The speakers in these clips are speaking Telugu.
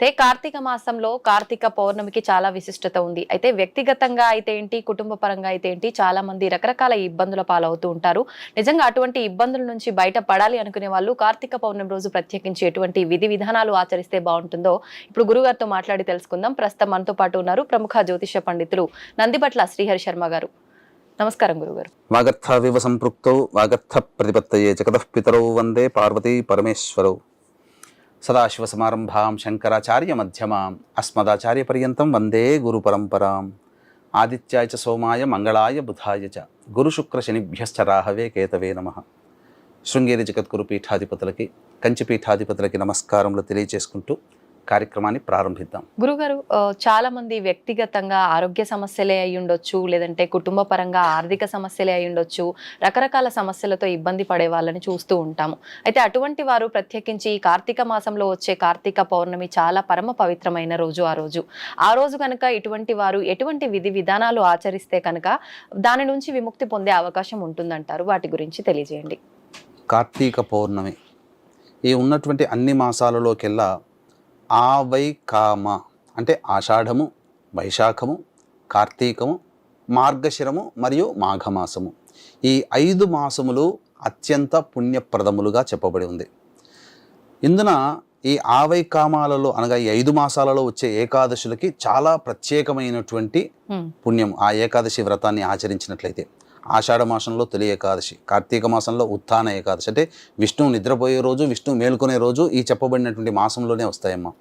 అయితే కార్తీక మాసంలో కార్తీక పౌర్ణమికి చాలా విశిష్టత ఉంది. అయితే వ్యక్తిగతంగా అయితే ఏంటి కుటుంబ పరంగా అయితే ఏంటి చాలా మంది రకరకాల ఇబ్బందుల పాలవుతూ ఉంటారు. నిజంగా అటువంటి ఇబ్బందుల నుంచి బయటపడాలి అనుకునే వాళ్ళు కార్తీక పౌర్ణమి రోజు ప్రత్యేకించి ఎటువంటి విధి విధానాలు ఆచరిస్తే బాగుంటుందో ఇప్పుడు గురుగారితో మాట్లాడి తెలుసుకుందాం. ప్రస్తుతం మనతో పాటు ఉన్నారు ప్రముఖ జ్యోతిష పండితులు నందిపట్ల శ్రీహరి శర్మ గారు. నమస్కారం గురుగారు. వాగర్థావివ సంపృక్తౌ వాగర్థ ప్రతిపత్తయే జగతః పితరౌ వందే పార్వతీ పరమేశ్వరౌ. సదాశివసమారంభాం శంకరాచార్య మధ్యమాం అస్మదాచార్య వందే గురు పరంపరాం ఆదిత్యాయ చ సోమాయ మంగళాయ బుధాయ చ గురు రాహవే కేతవే నమ శృంగేరి జగద్గురు పీఠాధిపతులకి కంచి పీఠాధిపతులకి నమస్కారములు తెలియజేసుకుంటూ కార్యక్రమాన్ని ప్రారంభిద్దాం. గురుగారు చాలా మంది వ్యక్తిగతంగా ఆరోగ్య సమస్యలే అయి ఉండొచ్చు లేదంటే కుటుంబ పరంగా ఆర్థిక సమస్యలే అయి ఉండొచ్చు రకరకాల సమస్యలతో ఇబ్బంది పడే వాళ్ళని చూస్తూ ఉంటాము. అయితే అటువంటి వారు ప్రత్యేకించి ఈ కార్తీక మాసంలో వచ్చే కార్తీక పౌర్ణమి చాలా పరమ పవిత్రమైన రోజు ఆ రోజు. ఆ రోజు కనుక ఇటువంటి వారు ఎటువంటి విధి విధానాలు ఆచరిస్తే కనుక దాని నుంచి విముక్తి పొందే అవకాశం ఉంటుందంటారు? వాటి గురించి తెలియజేయండి. కార్తీక పౌర్ణమి. ఈ ఉన్నటువంటి అన్ని మాసాలలోకెల్లా ఆ వై కామ అంటే ఆషాఢము వైశాఖము కార్తీకము మార్గశిరము మరియు మాఘమాసము. ఈ ఐదు మాసములు అత్యంత పుణ్యప్రదములుగా చెప్పబడి ఉంది. ఇందున ఈ ఆవై కామాలలో అనగా ఈ ఐదు మాసాలలో వచ్చే ఏకాదశులకి చాలా ప్రత్యేకమైనటువంటి. పుణ్యం ఆ ఏకాదశి వ్రతాన్ని ఆచరించినట్లయితే ఆషాఢ మాసంలో తొలి ఏకాదశి కార్తీక మాసంలో ఉత్థాన ఏకాదశి. అంటే విష్ణువు నిద్రపోయే రోజు విష్ణువు మేల్కొనే రోజు ఈ చెప్పబడినటువంటి మాసంలోనే వస్తాయమ్మా.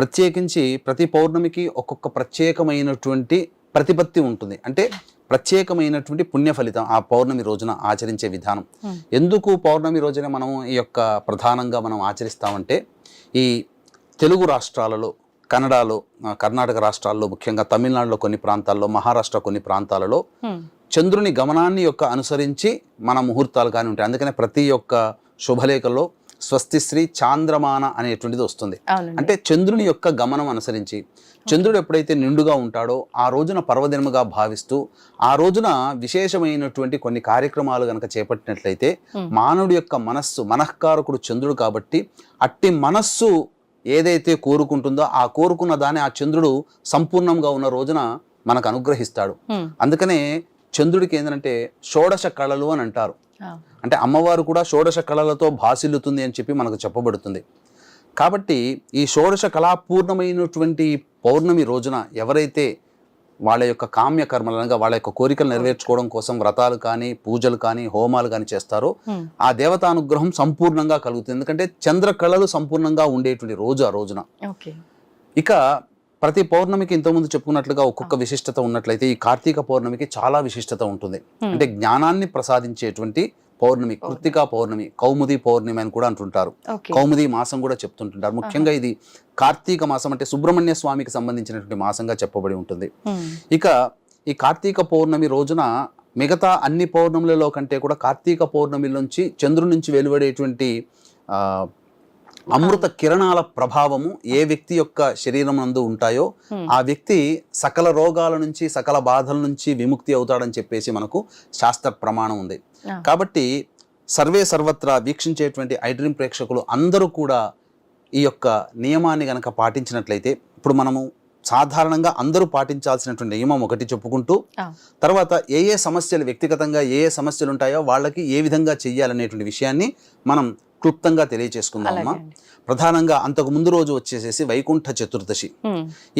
ప్రత్యేకించి ప్రతి పౌర్ణమికి ఒక్కొక్క ప్రత్యేకమైనటువంటి ప్రతిపత్తి ఉంటుంది. అంటే ప్రత్యేకమైనటువంటి పుణ్య ఫలితం ఆ పౌర్ణమి రోజున ఆచరించే విధానం. ఎందుకు పౌర్ణమి రోజున మనం ఈ యొక్క ప్రధానంగా మనం ఆచరిస్తామంటే ఈ తెలుగు రాష్ట్రాలలో కన్నడలో కర్ణాటక రాష్ట్రాల్లో ముఖ్యంగా తమిళనాడులో కొన్ని ప్రాంతాల్లో మహారాష్ట్ర కొన్ని ప్రాంతాలలో. చంద్రుని గమనాన్ని యొక్క అనుసరించి మన ముహూర్తాలు కానీ ఉంటాయి అందుకనే ప్రతి ఒక్క శుభలేఖలో స్వస్తి శ్రీ చాంద్రమాన అనేటువంటిది వస్తుంది అంటే చంద్రుని యొక్క గమనం అనుసరించి చంద్రుడు ఎప్పుడైతే నిండుగా ఉంటాడో ఆ రోజున పర్వదినముగా భావిస్తూ ఆ రోజున విశేషమైనటువంటి కొన్ని కార్యక్రమాలు గనక చేపట్టినట్లయితే. మానవుడి యొక్క మనస్సు మనఃకారకుడు చంద్రుడు కాబట్టి అట్టి మనస్సు ఏదైతే కోరుకుంటుందో ఆ కోరుకున్న దాన్ని ఆ చంద్రుడు సంపూర్ణంగా ఉన్న రోజున మనకు అనుగ్రహిస్తాడు. అందుకనే చంద్రుడికి ఏంటంటే షోడశ కళలు అని అంటారు. అంటే అమ్మవారు కూడా షోడశ కళలతో భాసిల్లుతుంది అని చెప్పి మనకు చెప్పబడుతుంది. కాబట్టి ఈ షోడశ కళాపూర్ణమైనటువంటి పౌర్ణమి రోజున ఎవరైతే వాళ్ళ యొక్క కామ్య కర్మలు అనగా వాళ్ళ యొక్క కోరికలు నెరవేర్చుకోవడం కోసం వ్రతాలు కానీ పూజలు కానీ హోమాలు కానీ చేస్తారో. ఆ దేవతానుగ్రహం సంపూర్ణంగా కలుగుతుంది. ఎందుకంటే చంద్ర కళలు సంపూర్ణంగా ఉండేటువంటి రోజు ఆ రోజున. ఇక ప్రతి పౌర్ణమికి ఇంతకుముందు చెప్పుకున్నట్లుగా ఒక్కొక్క విశిష్టత ఉన్నట్లయితే ఈ కార్తీక పౌర్ణమికి చాలా విశిష్టత ఉంటుంది. అంటే జ్ఞానాన్ని ప్రసాదించేటువంటి పౌర్ణమి కృత్తికా పౌర్ణమి కౌముది పౌర్ణమి అని కూడా అంటుంటారు. కౌముది మాసం కూడా చెప్తుంటుంటారు. ముఖ్యంగా ఇది కార్తీక మాసం అంటే సుబ్రహ్మణ్య స్వామికి సంబంధించినటువంటి మాసంగా చెప్పబడి ఉంటుంది. ఇక ఈ కార్తీక పౌర్ణమి రోజున మిగతా అన్ని పౌర్ణములలో కంటే కూడా కార్తీక పౌర్ణమి నుంచి చంద్రుడి నుంచి వెలువడేటువంటి అమృత కిరణాల ప్రభావము ఏ వ్యక్తి యొక్క శరీరం నందు ఉంటాయో. ఆ వ్యక్తి సకల రోగాల నుంచి సకల బాధల నుంచి విముక్తి అవుతాడని చెప్పేసి మనకు శాస్త్ర ప్రమాణం ఉంది. కాబట్టి సర్వే సర్వత్రా వీక్షించేటువంటి ఐడ్రీమ్ ప్రేక్షకులు అందరూ కూడా ఈ యొక్క నియమాన్ని గనక పాటించినట్లయితే ఇప్పుడు మనము సాధారణంగా అందరూ పాటించాల్సినటువంటి నియమం ఒకటి చెప్పుకుంటూ. తర్వాత ఏ ఏ సమస్యలు వ్యక్తిగతంగా ఏ ఏ సమస్యలు ఉంటాయో వాళ్ళకి ఏ విధంగా చెయ్యాలనేటువంటి విషయాన్ని మనం క్లుప్తంగా తెలియచేసుకుందాం అలాగే అమ్మా అండి. ప్రధానంగా అంతకు ముందు రోజు వచ్చేసేసి వైకుంఠ చతుర్దశి.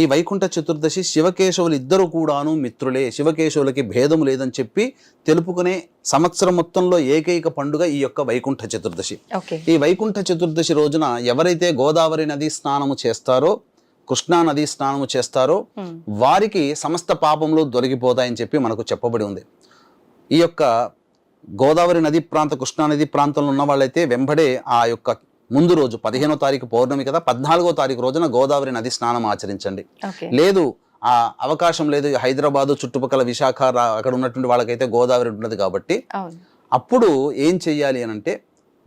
ఈ వైకుంఠ చతుర్దశి శివకేశవులు ఇద్దరు కూడాను మిత్రులే శివకేశవులకి భేదం లేదని చెప్పి తెలుపుకునే సంవత్సరం మొత్తంలో ఏకైక పండుగ ఈ యొక్క వైకుంఠ చతుర్దశి ఈ వైకుంఠ చతుర్దశి రోజున ఎవరైతే గోదావరి నది స్నానము చేస్తారో కృష్ణా నది స్నానము చేస్తారో. వారికి సమస్త పాపములు దొరికిపోతాయని చెప్పి మనకు చెప్పబడి ఉంది ఈ యొక్క గోదావరి నది ప్రాంత కృష్ణా నది ప్రాంతంలో ఉన్న వాళ్ళైతే వెంబడే ఆ యొక్క ముందు రోజు పదిహేనో తారీఖు పౌర్ణమి కదా పద్నాలుగో తారీఖు రోజున గోదావరి నది స్నానం ఆచరించండి. లేదు ఆ అవకాశం లేదు హైదరాబాదు చుట్టుపక్కల విశాఖ అక్కడ ఉన్నటువంటి వాళ్ళకైతే గోదావరి ఉన్నది కాబట్టి అప్పుడు ఏం చెయ్యాలి అని అంటే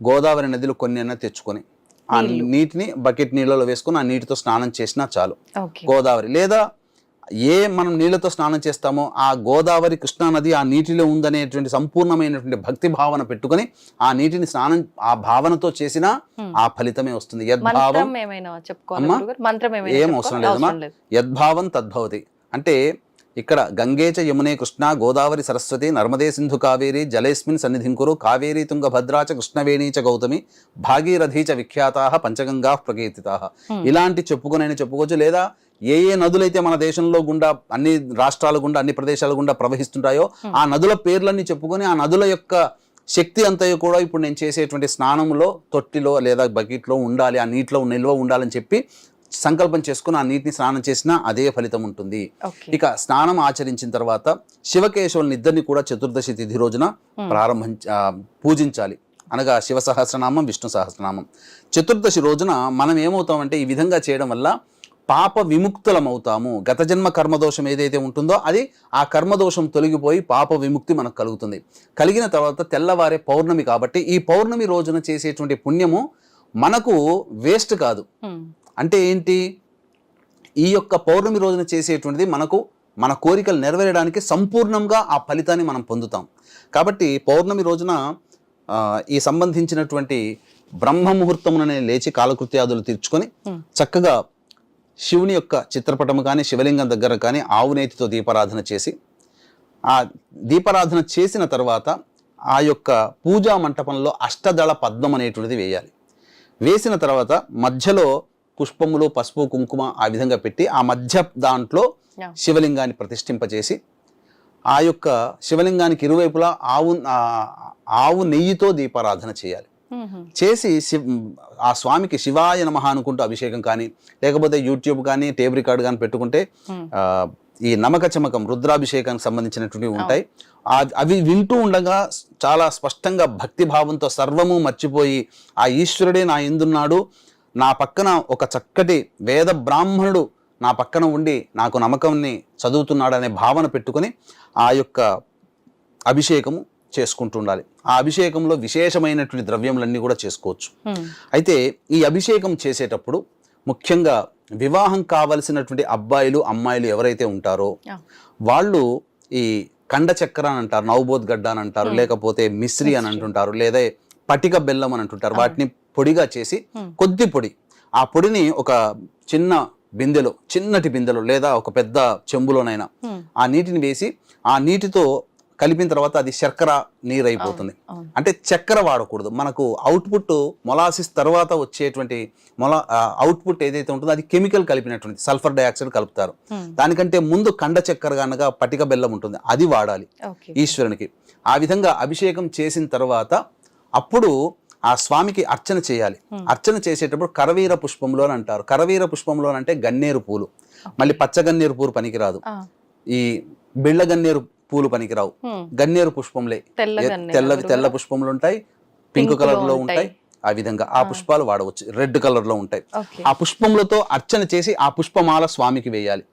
గోదావరి నదిలో కొన్ని అన్న తెచ్చుకొని ఆ. నీటిని బకెట్ నీళ్ళలో వేసుకొని ఆ నీటితో స్నానం చేసినా చాలు. గోదావరి లేదా ఏ మనం నీళ్ళతో స్నానం చేస్తామో ఆ గోదావరి కృష్ణా నది ఆ నీటిలో ఉందనేటువంటి సంపూర్ణమైనటువంటి భక్తి భావన పెట్టుకొని ఆ నీటిని స్నానం ఆ భావనతో చేసినా. ఆ ఫలితమే వస్తుంది యద్భావం ఏం? అవసరం లేదమ్మా యద్భావం తద్భవతి అంటే ఇక్కడ గంగేచ యమునే కృష్ణ గోదావరి సరస్వతి నర్మదే సింధు కావేరి జలేస్మిన్ సన్నిధింకురు కావేరీ తుంగ భద్రాచ కృష్ణవేణీ చ గౌతమి భాగీరథీ చ విఖ్యాతా పంచగంగా ప్రకీర్తితా. ఇలాంటి చెప్పుకునైనా చెప్పుకోవచ్చు లేదా ఏ ఏ నదులైతే మన దేశంలో గుండా అన్ని రాష్ట్రాల గుండా అన్ని ప్రదేశాల గుండా ప్రవహిస్తుంటాయో Hmm. ఆ నదుల పేర్లన్నీ చెప్పుకొని ఆ నదుల యొక్క శక్తి అంతయు కూడా ఇప్పుడు నేను చేసేటువంటి స్నానంలో తొట్టిలో లేదా బకెట్లో ఉండాలి ఆ నీటిలో నిల్వ ఉండాలని చెప్పి సంకల్పం చేసుకుని ఆ నీటిని స్నానం చేసినా అదే ఫలితం ఉంటుంది ఇక స్నానం ఆచరించిన తర్వాత శివకేశవులని ఇద్దరిని కూడా చతుర్దశి తిథి రోజున Hmm. ప్రారంభించ ఆ, పూజించాలి అనగా శివ సహస్రనామం విష్ణు సహస్రనామం చతుర్దశి రోజున మనం ఏమవుతామంటే ఈ విధంగా చేయడం వల్ల పాప విముక్తులం అవుతాము గత జన్మ కర్మదోషం ఏదైతే ఉంటుందో అది ఆ కర్మదోషం తొలగిపోయి పాప విముక్తి మనకు కలుగుతుంది. కలిగిన తర్వాత తెల్లవారే పౌర్ణమి కాబట్టి ఈ పౌర్ణమి రోజున చేసేటువంటి పుణ్యము మనకు వేస్ట్ కాదు. అంటే ఏంటి? ఈ యొక్క పౌర్ణమి రోజున చేసేటువంటిది మనకు మన కోరికలు నెరవేరడానికి సంపూర్ణంగా ఆ ఫలితాన్ని మనం పొందుతాం. కాబట్టి పౌర్ణమి రోజున ఈ సంబంధించినటువంటి బ్రహ్మ ముహూర్తముననే లేచి కాలకృత్యాదులు తీర్చుకొని. చక్కగా శివుని యొక్క చిత్రపటము కానీ శివలింగం దగ్గర కానీ ఆవునేతితో దీపారాధన చేసి ఆ దీపారాధన చేసిన తర్వాత ఆ యొక్క పూజా మంటపంలో అష్టదళ పద్మం అనేటువంటిది వేయాలి వేసిన తర్వాత మధ్యలో పుష్పములు పసుపు కుంకుమ ఆ విధంగా పెట్టి ఆ మధ్య దాంట్లో. శివలింగాన్ని ప్రతిష్ఠింపజేసి ఆ యొక్క శివలింగానికి ఇరువైపులా ఆవు ఆవు నెయ్యితో దీపారాధన చేయాలి. చేసి శివ్ ఆ స్వామికి శివాయ నమః అనుకుంటూ అభిషేకం కానీ లేకపోతే యూట్యూబ్ కానీ టేప్ రికార్డ్ కానీ పెట్టుకుంటే ఈ నమక చమకం రుద్రాభిషేకానికి సంబంధించినటువంటివి ఉంటాయి. అవి వింటూ ఉండగా చాలా స్పష్టంగా భక్తి భావంతో సర్వము మర్చిపోయి ఆ ఈశ్వరుడే నా ఎందున్నాడు? నా పక్కన ఒక చక్కటి వేద బ్రాహ్మణుడు నా పక్కన ఉండి నాకు నమ్మకంని చదువుతున్నాడు అనే భావన పెట్టుకొని ఆ యొక్క అభిషేకము చేసుకుంటూ ఉండాలి ఆ అభిషేకంలో విశేషమైనటువంటి ద్రవ్యములన్నీ కూడా చేసుకోవచ్చు. అయితే ఈ అభిషేకం చేసేటప్పుడు ముఖ్యంగా వివాహం కావలసినటువంటి అబ్బాయిలు అమ్మాయిలు ఎవరైతే ఉంటారో. వాళ్ళు ఈ కండ చక్కెర అని అంటారు నవబోధ్ గడ్డ అని అంటారు. లేకపోతే మిశ్రి అని. అంటుంటారు లేదా పటిక బెల్లం అని అంటుంటారు. వాటిని పొడిగా చేసి. కొద్ది పొడి ఆ పొడిని ఒక చిన్న బిందెలో చిన్నటి బిందెలో లేదా ఒక పెద్ద చెంబులోనైనా. ఆ నీటిని వేసి ఆ నీటితో కలిపిన తర్వాత అది శర్కర నీరు అయిపోతుంది. అంటే చక్కెర వాడకూడదు. మనకు అవుట్పుట్ మొలాసిస్ తర్వాత వచ్చేటువంటి మొలా అవుట్పుట్ ఏదైతే ఉంటుందో అది కెమికల్ కలిపినటువంటి సల్ఫర్ డైఆక్సైడ్ కలుపుతారు. దానికంటే ముందు కండ చక్కెర కనుక పటిక బెల్లం ఉంటుంది అది వాడాలి ఈశ్వరునికి. ఆ విధంగా అభిషేకం చేసిన తర్వాత అప్పుడు ఆ స్వామికి అర్చన చేయాలి. అర్చన చేసేటప్పుడు కరవీర పుష్పంలో అని అంటారు. కరవీర పుష్పంలో అంటే గన్నేరు పూలు. మళ్ళీ పచ్చ గన్నేరు పూలు పనికిరాదు. ఈ బిళ్ళ గన్నేరు పూలు పనికిరావు. గన్నేరు పుష్పంలే తెల్ల? తెల్ల పుష్పములు ఉంటాయి పింక్ కలర్లో ఉంటాయి. ఆ విధంగా ఆ పుష్పాలు వాడవచ్చు రెడ్ కలర్లో ఉంటాయి ఆ పుష్పములతో అర్చన చేసి ఆ పుష్పమాల స్వామికి వేయాలి.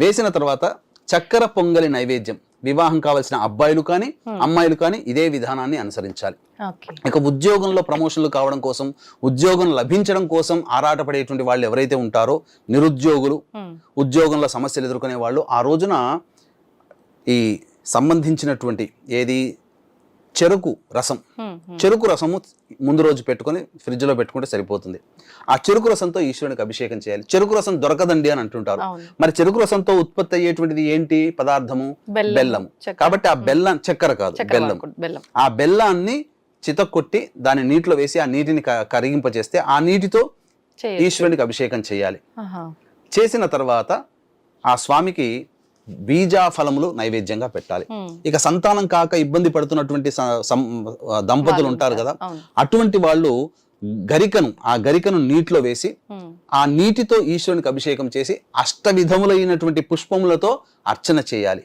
వేసిన తర్వాత చక్కెర పొంగలి నైవేద్యం వివాహం కావలసిన అబ్బాయిలు కానీ. అమ్మాయిలు కానీ ఇదే విధానాన్ని అనుసరించాలి ఇక ఉద్యోగంలో ప్రమోషన్లు కావడం కోసం ఉద్యోగం లభించడం కోసం ఆరాటపడేటువంటి వాళ్ళు ఎవరైతే ఉంటారో నిరుద్యోగులు. ఉద్యోగంలో సమస్యలు ఎదుర్కొనే వాళ్ళు ఆ రోజున ఈ సంబంధించినటువంటి ఏది? చెరుకు రసం. చెరుకు రసము ముందు రోజు పెట్టుకొని ఫ్రిడ్జ్లో పెట్టుకుంటే సరిపోతుంది. ఆ చెరుకు రసంతో ఈశ్వరునికి అభిషేకం చేయాలి. చెరుకు రసం దొరకదండి అని అంటుంటారు. మరి చెరుకు రసంతో ఉత్పత్తి అయ్యేటువంటిది ఏంటి? పదార్థము? బెల్లం. బెల్లము. కాబట్టి ఆ బెల్లం చక్కెర కాదు బెల్లం. ఆ బెల్లాన్ని చితక్కొట్టి దాని నీటిలో వేసి ఆ నీటిని కరిగింపజేస్తే ఆ నీటితో. ఈశ్వరునికి అభిషేకం చేయాలి. చేసిన తర్వాత ఆ స్వామికి బీజా ఫలములు నైవేద్యంగా పెట్టాలి. ఇక సంతానం కాక ఇబ్బంది పడుతున్నటువంటి దంపతులు ఉంటారు కదా అటువంటి వాళ్ళు గరికను ఆ గరికను నీటిలో వేసి. ఆ నీటితో ఈశ్వరునికి అభిషేకం చేసి అష్ట విధములైనటువంటి పుష్పములతో అర్చన చేయాలి.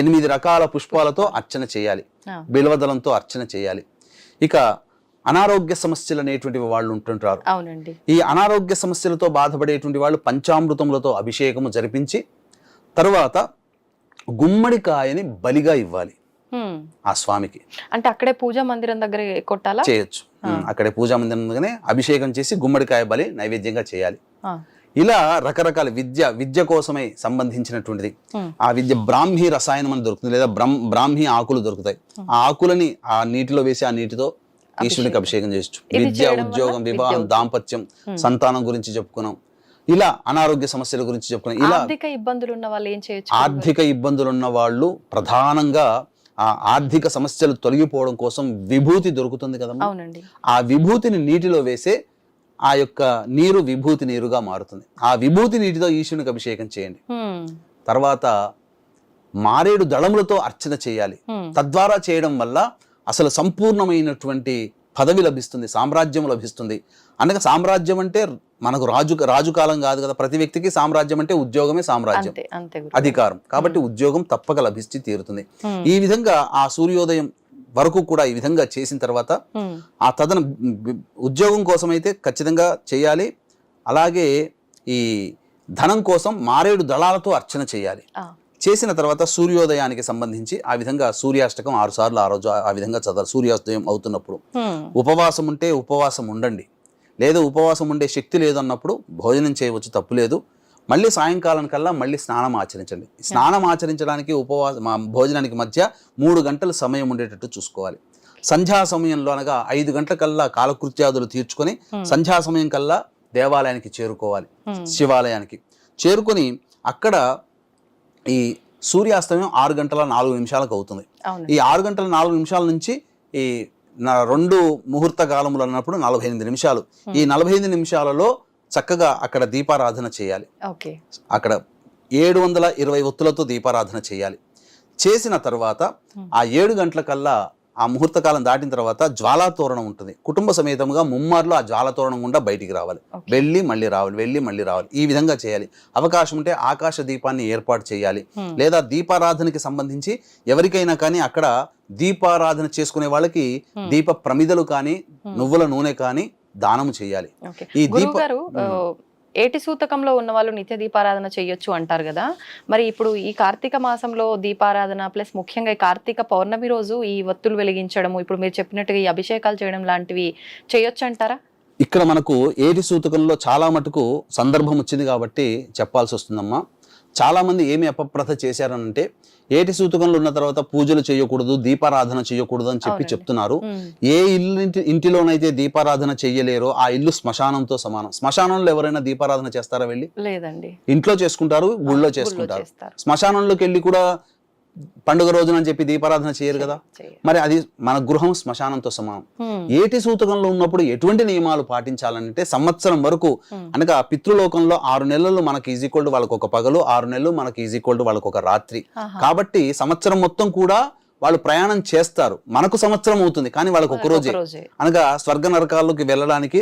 ఎనిమిది రకాల పుష్పాలతో అర్చన చేయాలి. బిల్వదలంతో అర్చన చేయాలి. ఇక అనారోగ్య సమస్యలు అనేటువంటి వాళ్ళు ఉంటుంటారు. ఈ అనారోగ్య సమస్యలతో బాధపడేటువంటి వాళ్ళు పంచామృతములతో అభిషేకము జరిపించి తరువాత గుమ్మడికాయని బలిగా ఇవ్వాలి. ఆ స్వామికి. అంటే అక్కడే పూజా మందిరం దగ్గర కొట్టాలా? చేయొచ్చు. అక్కడే పూజా మందిరం దగ్గరనే అభిషేకం చేసి గుమ్మడికాయ బలి నైవేద్యంగా చేయాలి. ఇలా రకరకాల విద్య విద్య కోసమై సంబంధించినటువంటిది. ఆ విద్య బ్రాహ్మీ రసాయనం అని దొరుకుతుంది లేదా బ్రహ్మ బ్రాహ్మీ ఆకులు దొరుకుతాయి. ఆ ఆకులని ఆ నీటిలో వేసి ఆ నీటితో ఈశ్వరునికి అభిషేకం. చేయొచ్చు. విద్య ఉద్యోగం వివాహం. దాంపత్యం సంతానం గురించి చెప్పుకున్నాం. ఇలా అనారోగ్య సమస్యల గురించి చెప్పుకున్నాం ఇలా ఆర్థిక ఇబ్బందులు ఉన్న వాళ్ళు ఏం చేయొచ్చు? ఆర్థిక ఇబ్బందులు ఉన్న వాళ్ళు ప్రధానంగా ఆ ఆర్థిక సమస్యలు తొలగిపోవడం కోసం విభూతి దొరుకుతుంది కదమ్మా. అవునండి. ఆ విభూతిని నీటిలో వేసే ఆ యొక్క నీరు విభూతి నీరుగా మారుతుంది. ఆ విభూతి నీటితో ఈశ్వరునికి అభిషేకం చేయండి. తర్వాత మారేడు దళములతో అర్చన చేయాలి. తద్వారా చేయడం వల్ల అసలు సంపూర్ణమైనటువంటి పదవి లభిస్తుంది సామ్రాజ్యం లభిస్తుంది. అనగా సామ్రాజ్యం అంటే మనకు రాజు రాజు కాలం కాదు కదా. ప్రతి వ్యక్తికి సామ్రాజ్యం అంటే ఉద్యోగమే సామ్రాజ్యం. అధికారం. కాబట్టి ఉద్యోగం తప్పక లభించి తీరుతుంది. ఈ విధంగా ఆ సూర్యోదయం వరకు కూడా ఈ విధంగా చేసిన తర్వాత. ఆ తదన ఉద్యోగం కోసం అయితే ఖచ్చితంగా చేయాలి. అలాగే ఈ ధనం కోసం మారేడు దళాలతో అర్చన చేయాలి. చేసిన తర్వాత సూర్యోదయానికి సంబంధించి ఆ విధంగా సూర్యాష్టకం ఆరు సార్లు ఆ రోజు ఆ విధంగా చదవాలి సూర్యోదయం అవుతున్నప్పుడు. ఉపవాసం ఉంటే ఉపవాసం ఉండండి. లేదు ఉపవాసం ఉండే శక్తి లేదన్నప్పుడు భోజనం చేయవచ్చు తప్పు లేదు. మళ్ళీ సాయంకాలం కల్లా మళ్ళీ స్నానం ఆచరించండి. స్నానం ఆచరించడానికి ఉపవాస భోజనానికి మధ్య మూడు గంటల సమయం ఉండేటట్టు చూసుకోవాలి. సంధ్యా సమయంలో అనగా ఐదు గంటల కల్లా కాలకృత్యాదులు తీర్చుకొని సంధ్యా సమయం కల్లా దేవాలయానికి చేరుకోవాలి. శివాలయానికి చేరుకొని అక్కడ ఈ సూర్యాస్తమయం ఆరు గంటల నాలుగు నిమిషాలకు అవుతుంది. ఈ ఆరు గంటల నాలుగు నిమిషాల నుంచి ఈ నా రెండు ముహూర్త కాలములు అన్నప్పుడు నలభై ఎనిమిది నిమిషాలు ఈ నలభై ఎనిమిది నిమిషాలలో చక్కగా అక్కడ దీపారాధన చేయాలి. అక్కడ ఏడు వందల ఇరవై ఒత్తులతో దీపారాధన చేయాలి. చేసిన తర్వాత ఆ ఏడు గంటల కల్లా ఆ ముహూర్త కాలం దాటిన తర్వాత జ్వాలా తోరణం ఉంటుంది. కుటుంబ సమేతంగా ముమ్మార్లు ఆ జ్వాల తోరణం గుండా బయటికి రావాలి. వెళ్ళి మళ్ళీ రావాలి వెళ్ళి మళ్ళీ రావాలి. ఈ విధంగా చేయాలి. అవకాశం ఉంటే ఆకాశ దీపాన్ని ఏర్పాటు చేయాలి. లేదా దీపారాధనకి సంబంధించి ఎవరికైనా కానీ అక్కడ దీపారాధన చేసుకునే వాళ్ళకి దీప ప్రమిదలు కానీ నువ్వుల నూనె కానీ దానము చేయాలి. ఈ దీప ఏటి సూతకంలో ఉన్న వాళ్ళు నిత్య దీపారాధన చేయొచ్చు అంటారు కదా. మరి ఇప్పుడు ఈ కార్తీక మాసంలో దీపారాధన ప్లస్ ముఖ్యంగా ఈ కార్తీక పౌర్ణమి రోజు ఈ ఒత్తులు వెలిగించడము ఇప్పుడు మీరు చెప్పినట్టుగా ఈ అభిషేకాలు చేయడం లాంటివి చేయొచ్చు అంటారా? ఇక్కడ మనకు ఏటి సూతకంలో చాలా మటుకు సందర్భం వచ్చింది కాబట్టి చెప్పాల్సి వస్తుందమ్మా. చాలామంది ఏమి అపప్రథ చేశారనంటే ఏటి సూతకంలో ఉన్న తర్వాత పూజలు చేయకూడదు దీపారాధన చేయకూడదు అని చెప్పి. చెప్తున్నారు. ఏ ఇల్లు ఇంటి ఇంటిలోనైతే దీపారాధన చెయ్యలేరో ఆ ఇల్లు శ్మశానంతో సమానం. శ్మశానంలో ఎవరైనా దీపారాధన చేస్తారా వెళ్ళి? లేదండి. ఇంట్లో చేసుకుంటారు ఊళ్ళో ఊళ్ళో చేసుకుంటారు. శ్మశానంలోకి వెళ్ళి కూడా పండుగ రోజున అని చెప్పి దీపారాధన చేయరు కదా. మరి అది మన గృహం శ్మశానంతో సమానం. ఏటి సూతకంలో ఉన్నప్పుడు ఎటువంటి నియమాలు పాటించాలంటే సంవత్సరం వరకు. అనగా పితృలోకంలో ఆరు నెలలు మనకి ఈజీ ఈక్వల్ వాళ్ళకి ఒక పగలు ఆరు నెలలు మనకి ఈజీ ఈక్వల్ వాళ్ళకి ఒక రాత్రి. కాబట్టి సంవత్సరం మొత్తం కూడా వాళ్ళు ప్రయాణం చేస్తారు. మనకు సంవత్సరం అవుతుంది కానీ వాళ్ళకి ఒక రోజే. అనగా స్వర్గ నరకాల్లోకి వెళ్ళడానికి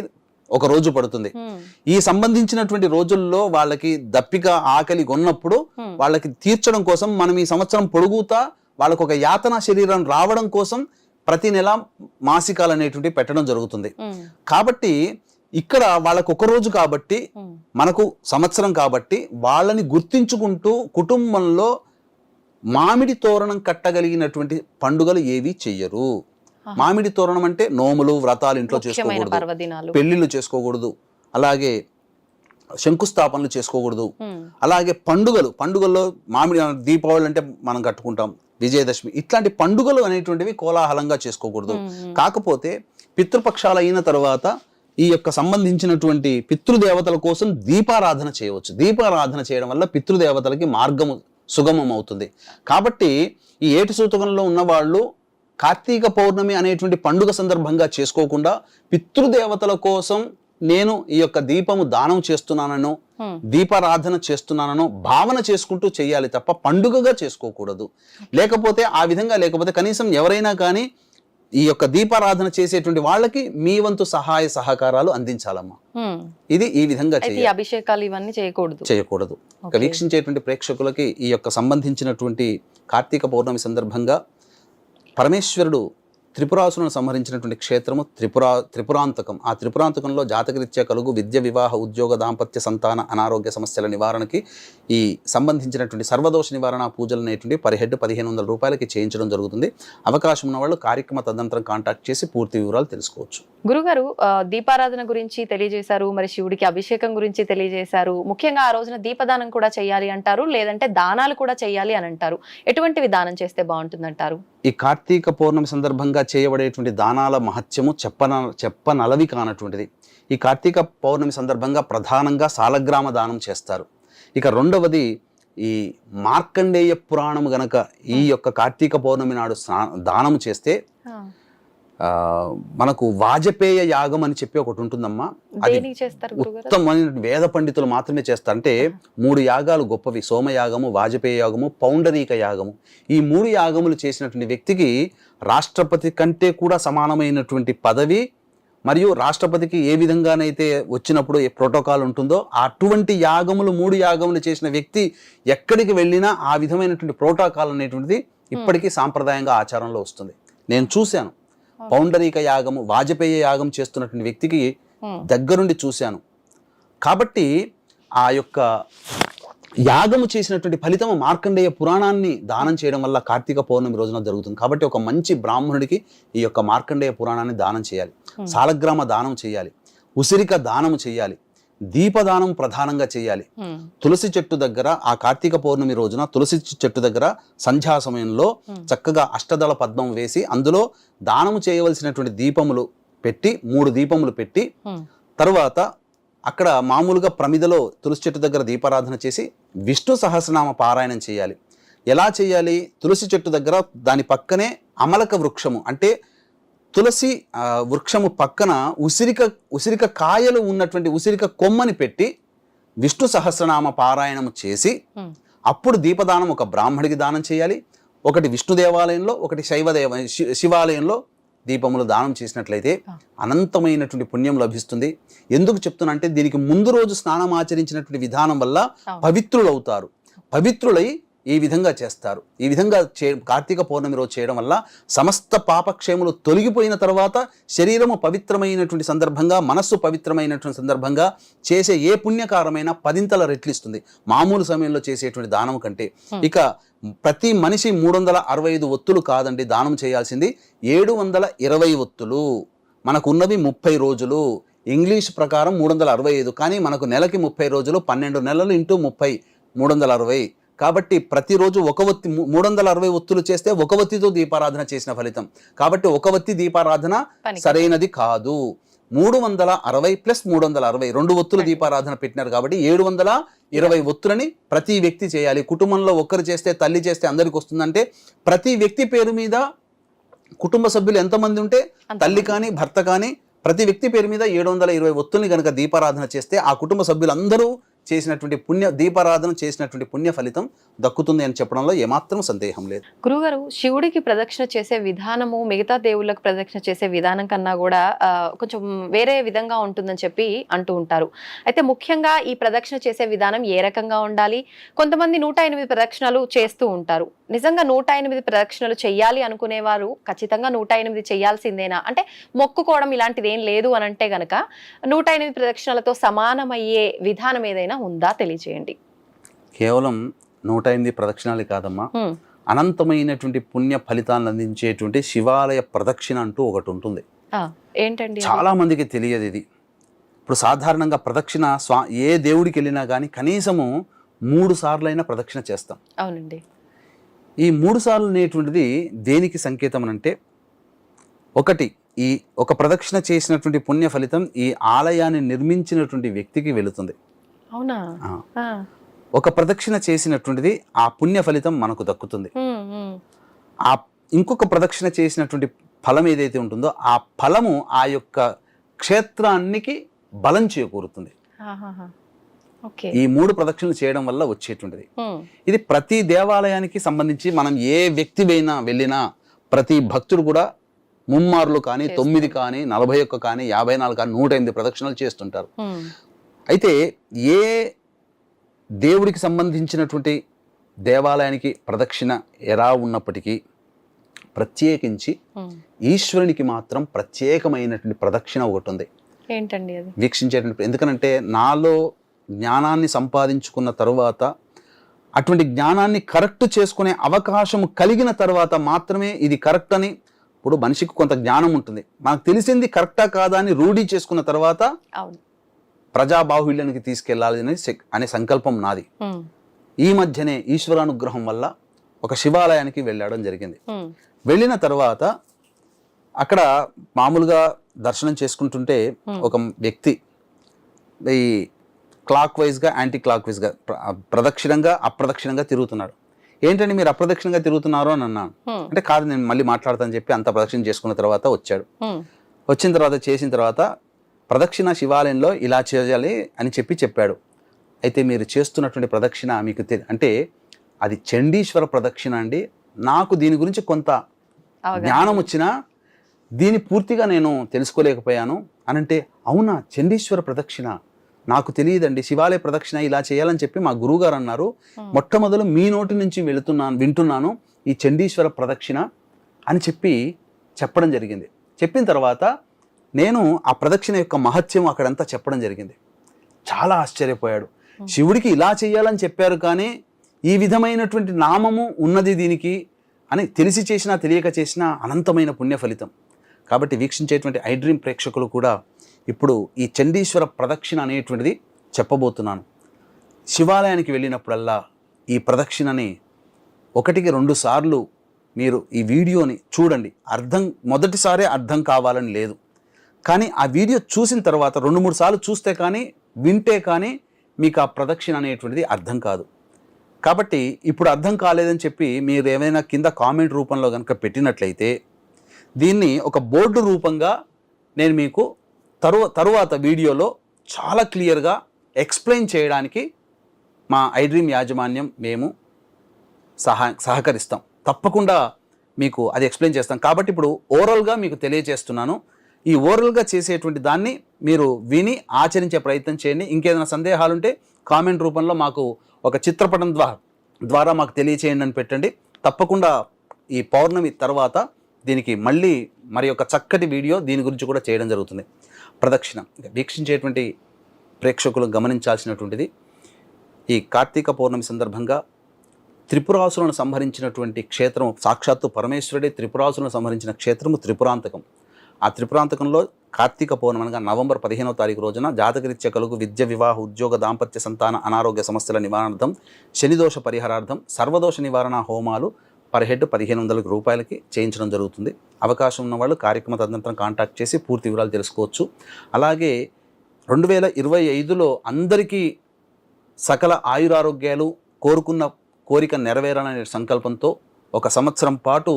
ఒక రోజు పడుతుంది. ఈ సంబంధించినటువంటి రోజుల్లో వాళ్ళకి దప్పిక ఆకలి కొన్నప్పుడు. వాళ్ళకి తీర్చడం కోసం మనం ఈ సంవత్సరం పొడుగుతా వాళ్ళకు ఒక యాతన శరీరం రావడం కోసం ప్రతి నెల మాసికాలు అనేటువంటి పెట్టడం జరుగుతుంది. కాబట్టి ఇక్కడ వాళ్ళకు ఒక రోజు కాబట్టి మనకు సంవత్సరం కాబట్టి వాళ్ళని గుర్తించుకుంటూ కుటుంబంలో మామిడి తోరణం కట్టగలిగినటువంటి పండుగలు ఏవి చెయ్యరు. మామిడి తోరణం అంటే నోములు వ్రతాలు ఇంట్లో చేసుకోకూడదు. పెళ్ళిళ్ళు చేసుకోకూడదు. అలాగే శంకుస్థాపనలు చేసుకోకూడదు. అలాగే పండుగలు పండుగల్లో మామిడి దీపావళి అంటే మనం కట్టుకుంటాం విజయదశమి. ఇట్లాంటి పండుగలు అనేటువంటివి కోలాహలంగా చేసుకోకూడదు. కాకపోతే పితృపక్షాలు అయిన తర్వాత ఈ యొక్క సంబంధించినటువంటి పితృదేవతల కోసం దీపారాధన చేయవచ్చు. దీపారాధన చేయడం వల్ల పితృదేవతలకి మార్గము సుగమం అవుతుంది. కాబట్టి ఈ ఏటి సూతకంలో ఉన్న వాళ్ళు కార్తీక పౌర్ణమి అనేటువంటి పండుగ సందర్భంగా చేసుకోకుండా పితృదేవతల కోసం నేను ఈ యొక్క దీపము దానం చేస్తున్నానను దీపారాధన చేస్తున్నానను భావన చేసుకుంటూ చేయాలి తప్ప పండుగగా చేసుకోకూడదు. లేకపోతే ఆ విధంగా లేకపోతే కనీసం ఎవరైనా కానీ ఈ యొక్క దీపారాధన చేసేటువంటి వాళ్ళకి మీ వంతు సహాయ సహకారాలు అందించాలమ్మా. ఇది ఈ విధంగా అభిషేకాలు ఇవన్నీ చేయకూడదు. చేయకూడదు. వీక్షించేటువంటి ప్రేక్షకులకి ఈ యొక్క సంబంధించినటువంటి కార్తీక పౌర్ణమి సందర్భంగా పరమేశ్వరుడు త్రిపురాసులను సంహరించినటువంటి క్షేత్రము త్రిపురా త్రిపురాంతకం. ఆ త్రిపురాంతకంలో జాతకరీత్యా కలుగు విద్య వివాహ ఉద్యోగ దాంపత్య సంతాన అనారోగ్య సమస్యల నివారణకి ఈ సంబంధించినటువంటి సర్వదోష నివారణ పూజలు అనేటువంటి పర్ హెడ్ పదిహేను వందల రూపాయలకి చేయించడం జరుగుతుంది. అవకాశం ఉన్న వాళ్ళు కార్యక్రమ తదనంతరం కాంటాక్ట్ చేసి పూర్తి వివరాలు తెలుసుకోవచ్చు. గురుగారు దీపారాధన గురించి తెలియజేశారు మరి శివుడికి అభిషేకం గురించి తెలియజేశారు. ముఖ్యంగా ఆ రోజున దీపదానం కూడా చేయాలి అంటారు లేదంటే దానాలు కూడా చేయాలి అని అంటారు. ఎటువంటివి దానం చేస్తే బాగుంటుందంటారు? ఈ కార్తీక పౌర్ణమి సందర్భంగా చేయబడేటువంటి దానాల మహత్యము చెప్పన చెప్పనలవి కానటువంటిది. ఈ కార్తీక పౌర్ణమి సందర్భంగా ప్రధానంగా సాలగ్రామ దానం చేస్తారు. ఇక రెండవది ఈ మార్కండేయ పురాణము గనక ఈ యొక్క కార్తీక పౌర్ణమి నాడు దానము చేస్తే మనకు వాజపేయ యాగం అని చెప్పి ఒకటి ఉంటుందమ్మా. అది ఉత్తమమైన వేద పండితులు మాత్రమే చేస్తారు అంటే మూడు యాగాలు గొప్పవి. సోమయాగము వాజపేయ యాగము పౌండరీక యాగము. ఈ మూడు యాగములు చేసినటువంటి వ్యక్తికి రాష్ట్రపతి కంటే కూడా సమానమైనటువంటి పదవి మరియు రాష్ట్రపతికి ఏ విధంగానైతే వచ్చినప్పుడు ఏ ప్రోటోకాల్ ఉంటుందో అటువంటి యాగములు మూడు యాగములు చేసిన వ్యక్తి ఎక్కడికి వెళ్ళినా ఆ విధమైనటువంటి ప్రోటోకాల్ అనేటువంటిది ఇప్పటికీ సాంప్రదాయంగా ఆచారంలో వస్తుంది. నేను చూశాను. పౌండరీక యాగము వాజపేయ యాగం చేస్తున్నటువంటి వ్యక్తికి. దగ్గరుండి చూశాను. కాబట్టి ఆ యొక్క యాగము చేసినటువంటి ఫలితం మార్కండేయ పురాణాన్ని దానం చేయడం వల్ల కార్తీక పౌర్ణమి రోజున జరుగుతుంది. కాబట్టి ఒక మంచి బ్రాహ్మణుడికి ఈ యొక్క మార్కండేయ పురాణాన్ని దానం చేయాలి. సాలగ్రామ దానం చేయాలి. ఉసిరిక దానం చేయాలి. దీపదానం ప్రధానంగా చేయాలి. తులసి చెట్టు దగ్గర ఆ కార్తీక పౌర్ణమి రోజున తులసి చెట్టు దగ్గర సంధ్యా సమయంలో. చక్కగా అష్టదళ పద్మం వేసి అందులో దానము చేయవలసినటువంటి దీపములు పెట్టి మూడు దీపములు పెట్టి. తరువాత అక్కడ మామూలుగా ప్రమిదలో తులసి చెట్టు దగ్గర దీపారాధన చేసి విష్ణు సహస్రనామ పారాయణం చేయాలి ఎలా చేయాలి తులసి చెట్టు దగ్గర దాని పక్కనే అమలక వృక్షము అంటే తులసి వృక్షము పక్కన ఉసిరిక ఉసిరిక కాయలు ఉన్నటువంటి ఉసిరిక కొమ్మని పెట్టి విష్ణు సహస్రనామ పారాయణము చేసి. అప్పుడు దీపదానం ఒక బ్రాహ్మడికి దానం చేయాలి ఒకటి విష్ణు దేవాలయంలో ఒకటి శైవ దేవ శి- శివాలయంలో దీపములు దానం చేసినట్లయితే. అనంతమైనటువంటి పుణ్యం లభిస్తుంది ఎందుకు చెప్తున్నా అంటే దీనికి ముందు రోజు స్నానం ఆచరించినటువంటి విధానం వల్ల. పవిత్రులవుతారు పవిత్రులై ఈ విధంగా చేస్తారు. ఈ విధంగా చే కార్తీక పౌర్ణమి రోజు చేయడం వల్ల సమస్త పాపక్షేములు తొలగిపోయిన తర్వాత శరీరము పవిత్రమైనటువంటి సందర్భంగా మనస్సు పవిత్రమైనటువంటి సందర్భంగా చేసే ఏ పుణ్యకారమైనా పదింతల రెట్లిస్తుంది. మామూలు సమయంలో చేసేటువంటి దానం కంటే. ఇక ప్రతి మనిషి మూడు వందల అరవై ఐదు ఒత్తులు కాదండి దానం చేయాల్సింది ఏడు వందల ఇరవై ఒత్తులు. మనకు ఉన్నవి ముప్పై రోజులు. ఇంగ్లీష్ ప్రకారం మూడు వందల అరవై ఐదు కానీ మనకు నెలకి ముప్పై రోజులు పన్నెండు నెలలు ఇంటూ ముప్పై మూడు వందల అరవై. కాబట్టి ప్రతిరోజు ఒక ఒత్తి మూడు వందల అరవై ఒత్తులు చేస్తే ఒక ఒత్తితో దీపారాధన చేసిన ఫలితం. కాబట్టి ఒక ఒత్తి దీపారాధన. సరైనది కాదు. మూడు వందల అరవై ప్లస్ మూడు వందల అరవై రెండు ఒత్తులు దీపారాధన పెట్టినారు కాబట్టి ఏడు వందల ఇరవై ఒత్తులని ప్రతి వ్యక్తి చేయాలి. కుటుంబంలో ఒక్కరు చేస్తే తల్లి చేస్తే అందరికి వస్తుందంటే ప్రతి వ్యక్తి పేరు మీద కుటుంబ సభ్యులు ఎంతమంది ఉంటే. తల్లి కానీ భర్త కానీ ప్రతి వ్యక్తి పేరు మీద ఏడు వందల ఇరవై ఒత్తుల్ని కనుక దీపారాధన చేస్తే ఆ కుటుంబ సభ్యులందరూ చేసినటువంటి పుణ్య దీపారాధన చేసినటువంటి పుణ్య ఫలితం దక్కుతుంది అని చెప్పడంలో ఏమాత్రం సందేహం లేదు. గురుగారు శివుడికి ప్రదక్షిణ చేసే విధానము మిగతా దేవుళ్ళకు ప్రదక్షిణ చేసే విధానం కన్నా కూడా కొంచెం వేరే విధంగా ఉంటుందని చెప్పి అంటూ ఉంటారు. అయితే ముఖ్యంగా ఈ ప్రదక్షిణ చేసే విధానం ఏ రకంగా ఉండాలి? కొంతమంది నూట ఎనిమిది ప్రదక్షిణలు చేస్తూ ఉంటారు. నిజంగా నూట ఎనిమిది ప్రదక్షిణలు చెయ్యాలి అనుకునేవారు ఖచ్చితంగా నూట ఎనిమిది చేయాల్సిందేనా? అంటే మొక్కుకోవడం ఇలాంటిది ఏం లేదు అని అంటే గనక నూట ఎనిమిది ప్రదక్షిణలతో సమానమయ్యే విధానం ఏదైనా ఉందా తెలియజేయండి కేవలం నూట ఎనిమిది ప్రదక్షిణాలు కాదమ్మా. అనంతమైనటువంటి పుణ్య ఫలితాలను అందించేటువంటి శివాలయ ప్రదక్షిణ అంటూ ఒకటి ఉంటుంది. ఏంటండి? చాలా మందికి తెలియదు ఇది. ఇప్పుడు సాధారణంగా ప్రదక్షిణ స్వా ఏ దేవుడికి వెళ్ళినా కానీ కనీసము మూడు సార్లైనా ప్రదక్షిణ చేస్తాం. అవునండి. ఈ మూడు సార్లు అనేటువంటిది దేనికి సంకేతం అంటే ఒకటి ఈ ఒక ప్రదక్షిణ చేసినటువంటి పుణ్య ఫలితం ఈ ఆలయాన్ని నిర్మించినటువంటి వ్యక్తికి వెళుతుంది. అవునా. ఒక ప్రదక్షిణ చేసినటువంటిది ఆ పుణ్య ఫలితం మనకు దక్కుతుంది. ఆ ఇంకొక ప్రదక్షిణ చేసినటువంటి ఫలం ఏదైతే ఉంటుందో ఆ ఫలము ఆ యొక్క క్షేత్రానికి బలం చేకూరుతుంది ఈ మూడు ప్రదక్షిణలు చేయడం వల్ల వచ్చేటువంటిది. ఇది ప్రతి దేవాలయానికి సంబంధించి మనం ఏ వ్యక్తి అయినా వెళ్ళినా ప్రతి భక్తుడు కూడా ముమ్మార్లు కానీ. తొమ్మిది కానీ నలభై ఒక్క కానీ యాభై నాలుగు కానీ నూట ఎనిమిది ప్రదక్షిణలు చేస్తుంటారు. అయితే ఏ దేవుడికి సంబంధించినటువంటి దేవాలయానికి ప్రదక్షిణ ఎలా ఉన్నప్పటికీ ప్రత్యేకించి. ఈశ్వరునికి మాత్రం ప్రత్యేకమైనటువంటి ప్రదక్షిణ ఒకటి ఉంది ఏంటండి అది? వీక్షించేటువంటి ఎందుకనంటే నాలో జ్ఞానాన్ని సంపాదించుకున్న తరువాత అటువంటి జ్ఞానాన్ని కరెక్ట్ చేసుకునే అవకాశం కలిగిన తర్వాత మాత్రమే ఇది కరెక్ట్ అని ఇప్పుడు మనిషికి కొంత జ్ఞానం ఉంటుంది. మనకు తెలిసింది కరెక్టా కాదా అని రూఢీ చేసుకున్న తర్వాత అవును ప్రజాబాహుళ్యానికి తీసుకెళ్ళాలి అనే శక్- అనే సంకల్పం నాది. ఈ మధ్యనే ఈశ్వరానుగ్రహం వల్ల ఒక శివాలయానికి వెళ్ళడం జరిగింది. వెళ్ళిన తర్వాత అక్కడ మామూలుగా దర్శనం చేసుకుంటుంటే ఒక వ్యక్తి ఈ క్లాక్ వైజ్గా యాంటీ క్లాక్ వైజ్గా ప్ర- ప్రదక్షిణంగా అప్రదక్షిణంగా తిరుగుతున్నాడు ఏంటండి మీరు అప్రదక్షిణంగా తిరుగుతున్నారు అని అన్నాను. అంటే కాదు నేను మళ్ళీ మాట్లాడతాను చెప్పి అంత ప్రదక్షిణ చేసుకున్న తర్వాత వచ్చాడు. వచ్చిన తర్వాత చేసిన తర్వాత ప్రదక్షిణ శివాలయంలో ఇలా చేయాలి అని చెప్పి చెప్పాడు. అయితే మీరు చేస్తున్నటువంటి ప్రదక్షిణ మీకు అంటే అది చండీశ్వర ప్రదక్షిణ అండి. నాకు దీని గురించి కొంత. జ్ఞానం వచ్చినా దీని పూర్తిగా నేను తెలుసుకోలేకపోయాను. అనంటే అవునా చండీశ్వర ప్రదక్షిణ? నాకు తెలియదండి. శివాలయ ప్రదక్షిణ ఇలా చేయాలని చెప్పి మా గురువుగారు అన్నారు. మొట్టమొదలు మీ నోటి నుంచి వెళుతున్నాను వింటున్నాను ఈ చండీశ్వర ప్రదక్షిణ అని చెప్పి చెప్పడం జరిగింది. చెప్పిన తర్వాత నేను ఆ ప్రదక్షిణ యొక్క మహత్యం అక్కడంతా చెప్పడం జరిగింది. చాలా ఆశ్చర్యపోయాడు. శివుడికి ఇలా చేయాలని చెప్పారు కానీ ఈ విధమైనటువంటి నామము ఉన్నది దీనికి అని తెలిసి చేసినా తెలియక చేసినా అనంతమైన పుణ్య ఫలితం కాబట్టి వీక్షించేటువంటి ఐ డ్రీమ్ ప్రేక్షకులు కూడా ఇప్పుడు ఈ చండీశ్వర ప్రదక్షిణ అనేటువంటిది చెప్పబోతున్నాను. శివాలయానికి వెళ్ళినప్పుడల్లా ఈ ప్రదక్షిణని ఒకటికి రెండు సార్లు మీరు ఈ వీడియోని చూడండి. అర్థం మొదటిసారే అర్థం కావాలని లేదు. కానీ ఆ వీడియో చూసిన తర్వాత రెండు మూడు సార్లు చూస్తే కానీ వింటే కానీ మీకు ఆ ప్రదక్షిణ అనేటువంటిది అర్థం కాదు. కాబట్టి ఇప్పుడు అర్థం కాలేదని చెప్పి మీరు ఏమైనా కింద కామెంట్ రూపంలో కనుక పెట్టినట్లయితే దీన్ని ఒక బోర్డు రూపంగా నేను మీకు తరువ తరువాత వీడియోలో చాలా క్లియర్గా ఎక్స్ప్లెయిన్ చేయడానికి మా ఐడ్రీమ్ యాజమాన్యం మేము సహా సహకరిస్తాం. తప్పకుండా మీకు అది ఎక్స్ప్లెయిన్ చేస్తాం. కాబట్టి ఇప్పుడు ఓరల్గా మీకు తెలియజేస్తున్నాను. ఈ ఓరల్గా చేసేటువంటి దాన్ని మీరు విని ఆచరించే ప్రయత్నం చేయండి. ఇంకేదైనా సందేహాలుంటే కామెంట్ రూపంలో మాకు ఒక చిత్రపటం ద్వారా ద్వారా మాకు తెలియచేయండి అని పెట్టండి. తప్పకుండా ఈ పౌర్ణమి తర్వాత దీనికి మళ్ళీ మరి ఒక చక్కటి వీడియో దీని గురించి కూడా చేయడం జరుగుతుంది. ప్రదక్షిణ. వీక్షించేటువంటి ప్రేక్షకులు గమనించాల్సినటువంటిది ఈ కార్తీక పౌర్ణమి సందర్భంగా త్రిపురాసులను సంహరించినటువంటి క్షేత్రం సాక్షాత్తు పరమేశ్వరుడే త్రిపురాసులను సంహరించిన క్షేత్రము త్రిపురాంతకం. ఆ త్రిపురాంతకంలో కార్తీక పౌర్ణమి అనగా నవంబర్ పదిహేనవ తారీఖు రోజున జాతకరీత్య కలుగు విద్య వివాహ ఉద్యోగ దాంపత్య సంతాన అనారోగ్య సమస్యల నివారణార్థం శనిదోష పరిహారార్థం సర్వదోష నివారణ హోమాలు పర్ హెడ్ పదిహేను వందల రూపాయలకి చేయించడం జరుగుతుంది. అవకాశం ఉన్న వాళ్ళు కార్యక్రమ తదనంతరం కాంటాక్ట్ చేసి పూర్తి వివరాలు తెలుసుకోవచ్చు. అలాగే రెండు వేల ఇరవై ఐదులో అందరికీ సకల ఆయురారోగ్యాలు కోరుకున్న కోరిక నెరవేరాలనే సంకల్పంతో ఒక సంవత్సరం పాటు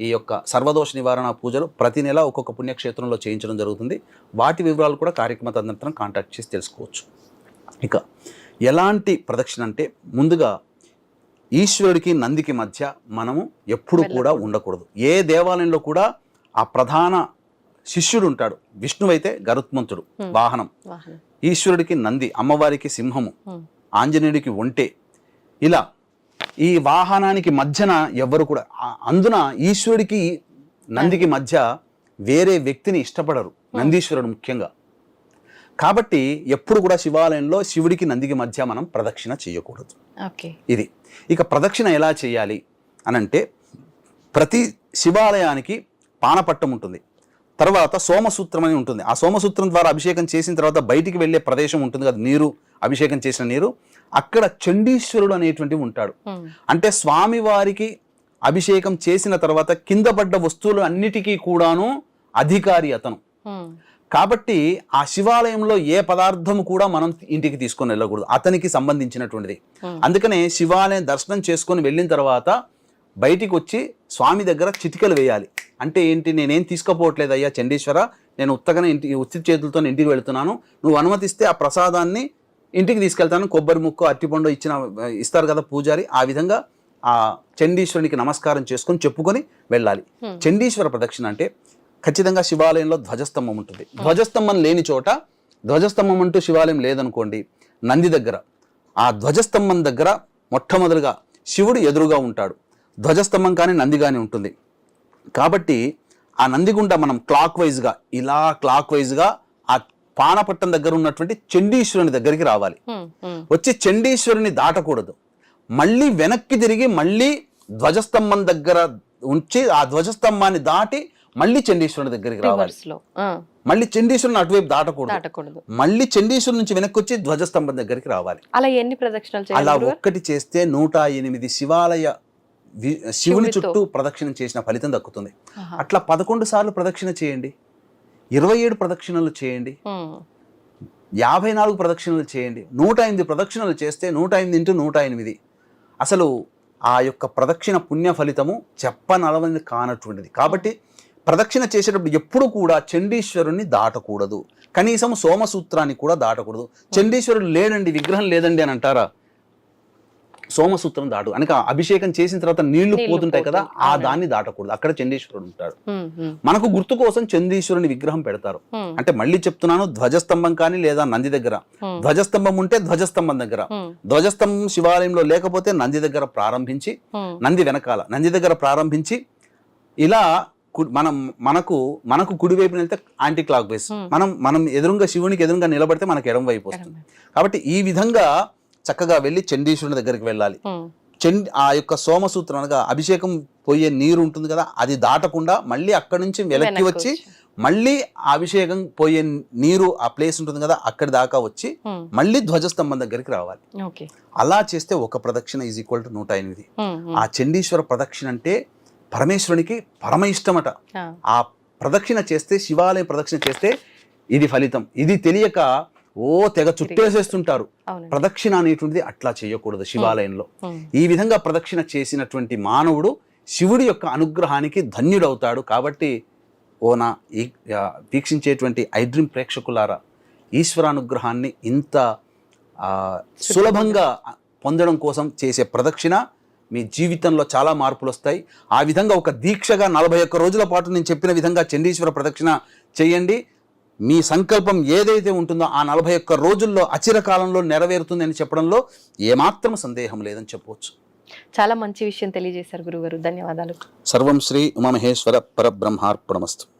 ఈ యొక్క సర్వదోష నివారణ పూజలు ప్రతి నెల ఒక్కొక్క పుణ్యక్షేత్రంలో చేయించడం జరుగుతుంది. వాటి వివరాలు కూడా కార్యక్రమ తదనంతరం కాంటాక్ట్ చేసి తెలుసుకోవచ్చు. ఇక ఎలాంటి ప్రదక్షిణ అంటే ముందుగా ఈశ్వరుడికి నందికి మధ్య మనము ఎప్పుడు కూడా ఉండకూడదు. ఏ దేవాలయంలో కూడా ఆ ప్రధాన శిష్యుడు ఉంటాడు. విష్ణువు అయితే గరుత్మంతుడు వాహనం. ఈశ్వరుడికి నంది అమ్మవారికి సింహము. ఆంజనేయుడికి ఒంటె. ఇలా ఈ వాహనానికి మధ్యన ఎవ్వరు కూడా అందున ఈశ్వరుడికి నందికి మధ్య వేరే వ్యక్తిని ఇష్టపడరు నందీశ్వరుడు ముఖ్యంగా. కాబట్టి ఎప్పుడు కూడా శివాలయంలో శివుడికి నందికి మధ్య మనం ప్రదక్షిణ చేయకూడదు. ఇది. ఇక ప్రదక్షిణ ఎలా చేయాలి అనంటే ప్రతి శివాలయానికి పానపట్టం ఉంటుంది. తర్వాత సోమసూత్రం అని ఉంటుంది. ఆ సోమసూత్రం ద్వారా అభిషేకం చేసిన తర్వాత బయటికి వెళ్ళే ప్రదేశం ఉంటుంది కదా నీరు అభిషేకం చేసిన నీరు. అక్కడ చండీశ్వరుడు అనేటువంటి ఉంటాడు. అంటే స్వామివారికి అభిషేకం చేసిన తర్వాత కింద పడ్డ వస్తువులు అన్నిటికీ కూడాను అధికారి అతను. కాబట్టి ఆ శివాలయంలో ఏ పదార్థము కూడా మనం ఇంటికి తీసుకొని వెళ్ళకూడదు అతనికి సంబంధించినటువంటిది. అందుకనే శివాలయం దర్శనం చేసుకొని వెళ్ళిన తర్వాత బయటికి వచ్చి స్వామి దగ్గర చిటికలు వేయాలి అంటే ఏంటి నేనేం తీసుకోపోవట్లేదు అయ్యా చండీశ్వర నేను ఉత్తగానే ఇంటి ఉత్తి చేతులతో ఇంటికి వెళ్తున్నాను నువ్వు అనుమతిస్తే ఆ ప్రసాదాన్ని ఇంటికి తీసుకెళ్తాను కొబ్బరి ముక్కు అరటిపండు ఇచ్చిన ఇస్తారు కదా పూజారి ఆ విధంగా ఆ చండీశ్వరునికి నమస్కారం చేసుకొని చెప్పుకొని వెళ్ళాలి. చండీశ్వర ప్రదక్షిణ అంటే ఖచ్చితంగా శివాలయంలో ధ్వజస్తంభం ఉంటుంది. ధ్వజస్తంభం లేని చోట ధ్వజస్తంభం అంటూ శివాలయం లేదనుకోండి నంది దగ్గర ఆ ధ్వజస్తంభం దగ్గర మొట్టమొదటిగా శివుడు ఎదురుగా ఉంటాడు. ధ్వజస్తంభం కానీ నంది కానీ ఉంటుంది. కాబట్టి ఆ నందిగుండ మనం క్లాక్ వైజ్గా ఇలా క్లాక్ వైజ్గా పానపట్టం దగ్గర ఉన్నటువంటి చండీశ్వరుని దగ్గరికి రావాలి. వచ్చి చండీశ్వరుని దాటకూడదు. మళ్ళీ వెనక్కి తిరిగి మళ్ళీ ధ్వజస్తంభం దగ్గర ఉంచి ఆ ధ్వజస్తంభాన్ని దాటి మళ్ళీ చండీశ్వరుని దగ్గరికి రావాలి. మళ్ళీ చండీశ్వరుని అటువైపు దాటకూడదు. మళ్ళీ చండీశ్వరుని నుంచి వెనక్కి వచ్చి ధ్వజస్తంభం దగ్గరికి రావాలి. అలా ఎన్ని ప్రదక్షిణలు అలా? ఒక్కటి చేస్తే నూట ఎనిమిది శివాలయ శివుని. చుట్టూ ప్రదక్షిణ చేసిన ఫలితం దక్కుతుంది. అట్లా పదకొండు సార్లు ప్రదక్షిణ చేయండి. ఇరవై ఏడు ప్రదక్షిణలు చేయండి. యాభై నాలుగు ప్రదక్షిణలు చేయండి. నూట ఎనిమిది ప్రదక్షిణలు చేస్తే నూట ఎనిమిది ఇంటూ నూట ఎనిమిది. అసలు ఆ యొక్క ప్రదక్షిణ పుణ్య ఫలితము చెప్పనలవని కానటువంటిది. కాబట్టి ప్రదక్షిణ చేసేటప్పుడు ఎప్పుడు కూడా చండీశ్వరుణ్ణి దాటకూడదు. కనీసం సోమసూత్రాన్ని కూడా దాటకూడదు. చండీశ్వరుడు లేడండి విగ్రహం లేదండి అని అంటారా? సోమసూత్రం దాటు. అనక అభిషేకం చేసిన తర్వాత నీళ్ళు పోతుంటాయి కదా. ఆ. దాన్ని దాటకూడదు. అక్కడ చండీశ్వరుడు ఉంటాడు. మనకు గుర్తు కోసం చందీశ్వరుని విగ్రహం పెడతారు. అంటే మళ్ళీ చెప్తున్నాను ధ్వజస్తంభం కానీ లేదా నంది దగ్గర. ధ్వజస్తంభం ఉంటే ధ్వజస్తంభం దగ్గర. ధ్వజస్తంభం శివాలయంలో లేకపోతే నంది దగ్గర ప్రారంభించి నంది వెనకాల నంది దగ్గర ప్రారంభించి ఇలా మనం మనకు మనకు కుడివైపున వెళ్తే యాంటీ క్లాక్ వైస్. మనం మనం ఎదురుగా శివునికి ఎదురుగా నిలబడితే మనకు ఎడం వైపు వస్తుంది కాబట్టి ఈ విధంగా చక్కగా వెళ్ళి చండీశ్వరుని దగ్గరికి వెళ్ళాలి. చండి ఆ యొక్క సోమసూత్రం అనగా అభిషేకం పోయే నీరు ఉంటుంది కదా అది దాటకుండా మళ్ళీ అక్కడి నుంచి వెనక్కి వచ్చి. మళ్ళీ ఆ అభిషేకం పోయే నీరు ఆ ప్లేస్ ఉంటుంది కదా అక్కడి దాకా వచ్చి మళ్ళీ ధ్వజస్తంభం దగ్గరికి రావాలి. అలా చేస్తే ఒక ప్రదక్షిణ ఈజ్ ఈక్వల్ టు నూట ఎనిమిది. ఆ చండీశ్వర ప్రదక్షిణ అంటే పరమేశ్వరునికి పరమ ఇష్టమట ఆ ప్రదక్షిణ చేస్తే శివాలయ ప్రదక్షిణ చేస్తే ఇది ఫలితం. ఇది తెలియక ఓ తెగ చుట్టేసేస్తుంటారు. ప్రదక్షిణ అనేటువంటిది అట్లా చేయకూడదు శివాలయంలో. ఈ విధంగా ప్రదక్షిణ చేసినటువంటి మానవుడు శివుడి యొక్క అనుగ్రహానికి ధన్యుడవుతాడు. కాబట్టి ఓ నా ఈ- వీక్షించేటువంటి ఐడ్రీమ్ ప్రేక్షకులారా ఈశ్వరానుగ్రహాన్ని ఇంత సులభంగా పొందడం కోసం చేసే ప్రదక్షిణ మీ జీవితంలో చాలా మార్పులు వస్తాయి ఆ విధంగా ఒక దీక్షగా నలభై ఒక్క రోజుల పాటు నేను చెప్పిన విధంగా చండీశ్వర ప్రదక్షిణ చేయండి. మీ సంకల్పం ఏదైతే ఉంటుందో ఆ నలభై ఒక్క రోజుల్లో అచిర కాలంలో నెరవేరుతుంది అని చెప్పడంలో ఏమాత్రం సందేహం లేదని చెప్పవచ్చు. చాలా మంచి విషయం తెలియజేశారు గురుగారు. ధన్యవాదాలు. సర్వం శ్రీ ఉమామహేశ్వర పరబ్రహ్మార్పణమస్తు.